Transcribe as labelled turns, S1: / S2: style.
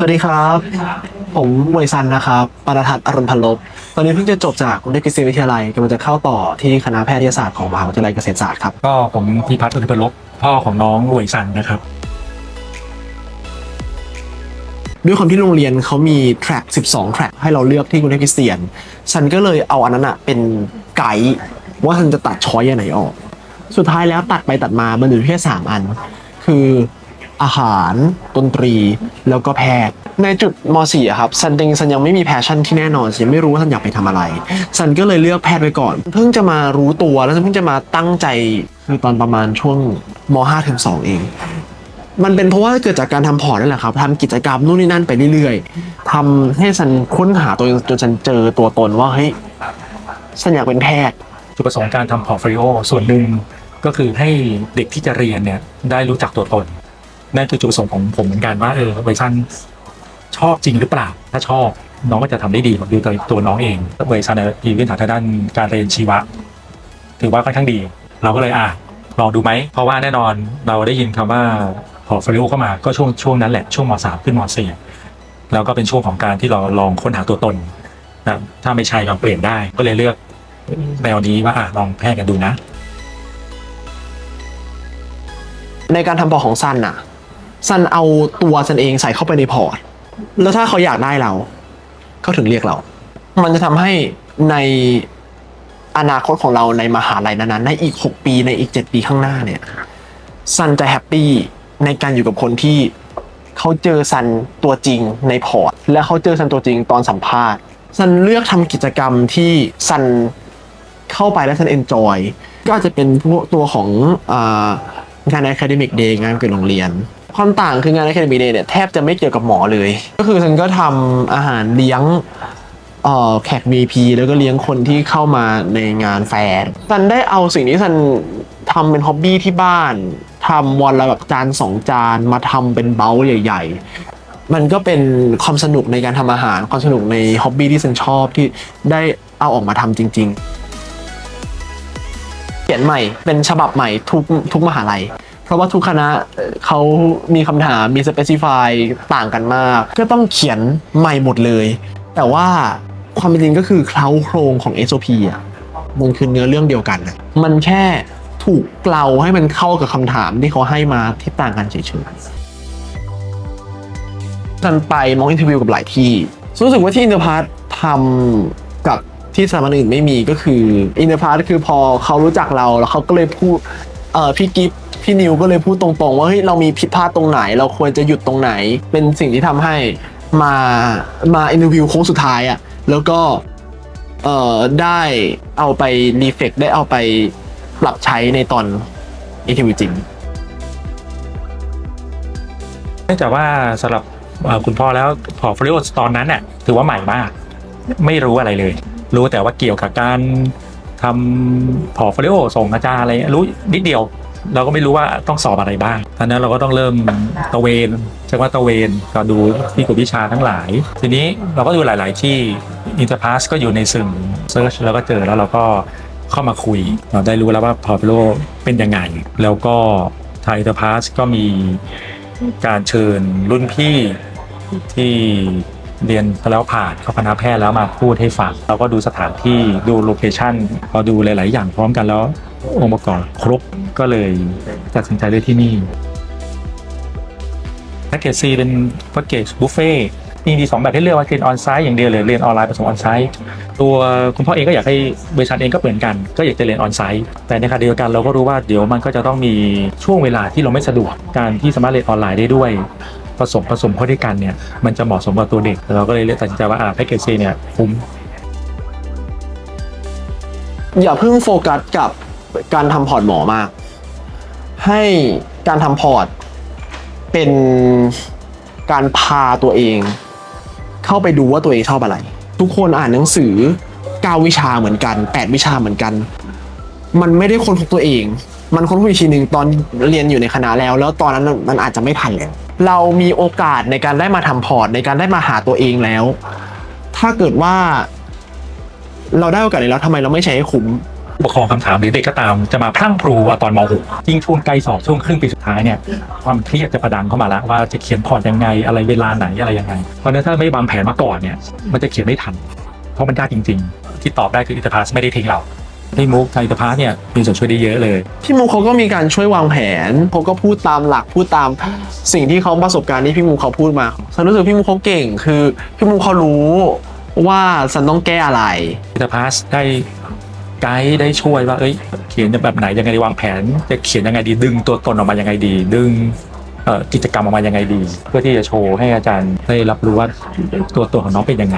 S1: สวัสดีครับ ผมมวยซันนะครับปรทัศน์อรุณพันลบ ตอนนี้เพิ่งจะจบจากกรุงเทพคริสเตียนวิทยาลัยกำลังจะเข้าต่อที่คณะแพทยศาสตร์ของมหาวิทยาลัยเกษตรศาสตร์ครับ
S2: ก็ผมพีพัฒน์อุทิพลบ พ่อของน้องรวยสันนะครับ
S1: ด้วยความที่โรงเรียนเขามีแทร็ก12 แทร็กให้เราเลือกที่กรุงเทพคริสเตียน ฉันก็เลยเอาอันนั้นอะเป็นไกด์ว่าฉันจะตัดช้อยอันไหนออก สุดท้ายแล้วตัดไปตัดมามันเหลือแค่สามอัน คือ อาหาร ดนตรี แล้วก็แพทย์ ในจุดม .4 อะครับซันเองซันยังไม่มีแพชชั่นที่แน่นอนซันยังไม่รู้ว่าซันอยากไปทำอะไรซันก็เลยเลือกแพทย์ไว้ก่อน เพิ่งจะมารู้ตัวแล้วเพิ่งจะมาตั้งใจคือตอนประมาณช่วงม .5 ถึง2เองมันเป็นเพราะว่าเกิดจากการทำพอร์ตนั่นแหละครับทำกิจกรรมนู่นนี่นั่นไปเรื่อยๆทำให้ฉันค้นหาตัวจนฉันเจอตัวตนว่าเฮ้ยฉันอยากเป็นแพทย์
S2: จุดประสงค์การทำพอร์ตโฟลิโอส่วนหนึ่งก็คือให้เด็กที่จะเรียนเนี่ยได้รู้จักตัวตน นั่นคือจุดประสงค์ของผมเหมือนกันว่าเออเวอร์ชันชอบจริงหรือเปล่า ถ้าชอบน้องก็จะทำได้ดีผมดูตัวตัวน้องเองเวอร์ชันเนี่ยมีพื้นฐานทางด้านการเรียนชีวะ ถือว่าค่อนข้างดี เราก็เลยอะลองดูไหม เพราะว่าแน่นอนเราได้ยินคำว่าพอร์ตโฟลิโอเข้ามาก็ช่วงช่วงนั้นแหละช่วงมสามขึ้นมสี่แล้วก็เป็นช่วงของการที่เราลองค้นหาตัวตนนะถ้าไม่ใช่เราเปลี่ยนได้ก็เลยเลือกแนวนี้ว่าอะลองแพทย์กันดูนะ
S1: ในการทำพอของซันน่ะ ซันเอาตัวซันเองใส่เข้าไปในพอร์ต แล้วถ้าเขาอยากได้เรา เขาถึงเรียกเรา มันจะทำให้ในอนาคตของเราในมหาลัยนั้นๆในอีก 6 ปีในอีก 7 ปีข้างหน้าเนี่ยซันจะแฮปปี้ในการอยู่กับคนที่เขาเจอซันตัวจริงในพอร์ต และเขาเจอซันตัวจริงตอนสัมภาษณ์ซันเลือกทำกิจกรรมที่ซันเข้าไปแล้วฉันเอนจอยก็อาจจะเป็นพวกตัวของอางาน Academic Day งานเกิดโรงเรียน ความต่างคืองาน Academic Day เนี่ยแทบจะไม่เกี่ยวกับหมอเลย ก็คือฉันก็ทำอาหารเลี้ยงแขก VIP แล้วก็เลี้ยงคนที่เข้ามาในงานแฟร์ฉันได้เอาสิ่งที่ฉันทำเป็นฮ็อบบี้ที่บ้านทำวันละแบบจานสองจานมาทำเป็นเบ้าใหญ่ ๆ มันก็เป็นความสนุกในการทำอาหาร ความสนุกในฮ็อบบี้ที่ฉันชอบที่ได้เอาออกมาทำจริง ๆ เขียนใหม่เป็นฉบับใหม่ทุกทุกมหาลัย เพราะว่าทุกคณะเขามีคำถามมีสเปซิฟายต่างกันมาก ก็ต้องเขียนใหม่หมดเลย แต่ว่าความเป็นจริงก็คือเคล้าโครงของ SOP อะมันคือเนื้อเรื่องเดียวกันนะมันแค่ถูกเกลาให้มันเข้ากับคำถามที่เขาให้มาที่ต่างกันเฉยๆกันไปมองอินเทอร์วิวกับหลายที่รู้สึกว่าที่อินเตอร์พาร์ททำกับที่สถาบันอื่นไม่มีก็คืออินเตอร์พาร์ทคือพอเขารู้จักเราแล้วเขาก็เลยพูดเออพี่กิฟ พี่นิวก็เลยพูดตรงๆ ว่าเฮ้ยเรามีผิดพลาดตรงไหน เราควรจะหยุดตรงไหน เป็นสิ่งที่ทำให้มามาอินเทอร์วิวโค้งสุดท้ายอะ่ะแล้วก็เอ่อได้เอาไปรีเฟกได้เอาไปปรับใช้ในตอนอินเทอร์วิวจริง
S2: เนื่องจากว่าสำหรับคุณพ่อแล้วพอร์ตโฟลิโอตอนนั้นน่ะถือว่าใหม่มาก ไม่รู้อะไรเลย รู้แต่ว่าเกี่ยวกับการทำพอร์ตโฟลิโอส่งอาจารย์อะไรรู้นิดเดียว เราก็ไม่รู้ว่าต้องสอบอะไรบ้างตอนนั้นเราก็ต้องเริ่มตะเวนใช้ว่าตะเวนก็ดูที่กลุ่มวิชาทั้งหลาย ทีนี้เราก็ดูหลาย ๆ ที่อินเตอร์พาสก็อยู่ในสื่อเซิร์ชแล้วก็เจอแล้วเราก็เข้ามาคุย เราได้รู้แล้วว่าพอร์ตโลเป็นยังไง แล้วก็ทางอินเตอร์พาสก็มีการเชิญรุ่นพี่ที่เรียนแล้วผ่านเข้าคณะแพทย์แล้วมาพูดให้ฟังเราก็ดูสถานที่ดูโลเคชั่นพอดูหลาย ๆ อย่างพร้อมกันแล้ว องค์ประกอบครบก็เลยตัดสินใจเลือกที่นี่แพ็กเกจซีเป็นแพ็กเกจบุฟเฟ่มีดีสองแบบให้เลือกว่าเรียนออนไซต์อย่างเดียวหรือเรียนออนไลน์ผสมออนไซต์ตัวคุณพ่อเองก็อยากให้บริษัทเองก็เหมือนกัน ก็อยากจะเรียนออนไซต์แต่ในขณะเดียวกันเราก็รู้ว่าเดี๋ยวมันก็จะต้องมีช่วงเวลาที่เราไม่สะดวกการที่สามารถเรียนออนไลน์ได้ด้วยผสมผสมเข้าด้วยกันเนี่ยมันจะเหมาะสมกับตัวเด็ก เราก็เลยเลือกตัดสินใจว่าอ่าแพ็กเกจซีเนี่ยคุ้ม
S1: อย่าเพิ่งโฟกัสกับ การทำพอร์ตหมอมาก ให้การทำพอร์ตเป็นการพาตัวเอง เข้าไปดูว่าตัวเองชอบอะไร ทุกคนอ่านหนังสือ 9 วิชาเหมือนกัน 8 วิชาเหมือนกัน มันไม่ได้ค้นพบตัวเอง มันค้นพบอีกทีหนึ่งตอนเรียนอยู่ในคณะแล้ว แล้วตอนนั้นมันอาจจะไม่ทันแล้วเรามีโอกาสในการได้มาทำพอร์ตในการได้มาหาตัวเองแล้ว ถ้าเกิดว่า เราได้โอกาสนี้แล้วทำไมเราไม่ใช้ให้คุ้ม
S2: ผู้ปกครองคำถามหรือเด็กก็ตามจะมาพรั่งพรูว่าตอนม .6 ยิ่งช่วงใกล้สอบช่วงครึ่งปีสุดท้ายเนี่ยความเครียดจะประดังเข้ามาแล้วว่าจะเขียนพอร์ตยังไงอะไรเวลาไหนอะไรยังไง เพราะฉะนั้นถ้าไม่วางแผนมาก่อนเนี่ยมันจะเขียนไม่ทัน เพราะมันยากจริง ๆ ที่ตอบได้คืออิตาพาสไม่ได้ทิ้งเราที่มุกทางอิตาพาสเนี่ยมีส่วนช่วยได้เยอะเลย
S1: พี่มูเขาก็มีการช่วยวางแผนเขาก็พูดตามหลักพูดตามสิ่งที่เขาประสบการณ์ที่พี่มูเขาพูดมาฉันรู้สึกพี่มูเขาเก่ง คือพี่มูเขารู้ว่าฉันต้องแก้อะไร
S2: อิตาพาสได้ ไกด์ได้ช่วยว่า เอ้ย เขียนแบบไหนยังไงดีวางแผน จะเขียนยังไงดี ดึงตัวตนออกมายังไงดี ดึงกิจกรรมออกมายังไงดี เพื่อที่จะโชว์ให้อาจารย์ได้รับรู้ว่าตัวตนของน้องเป็นยังไง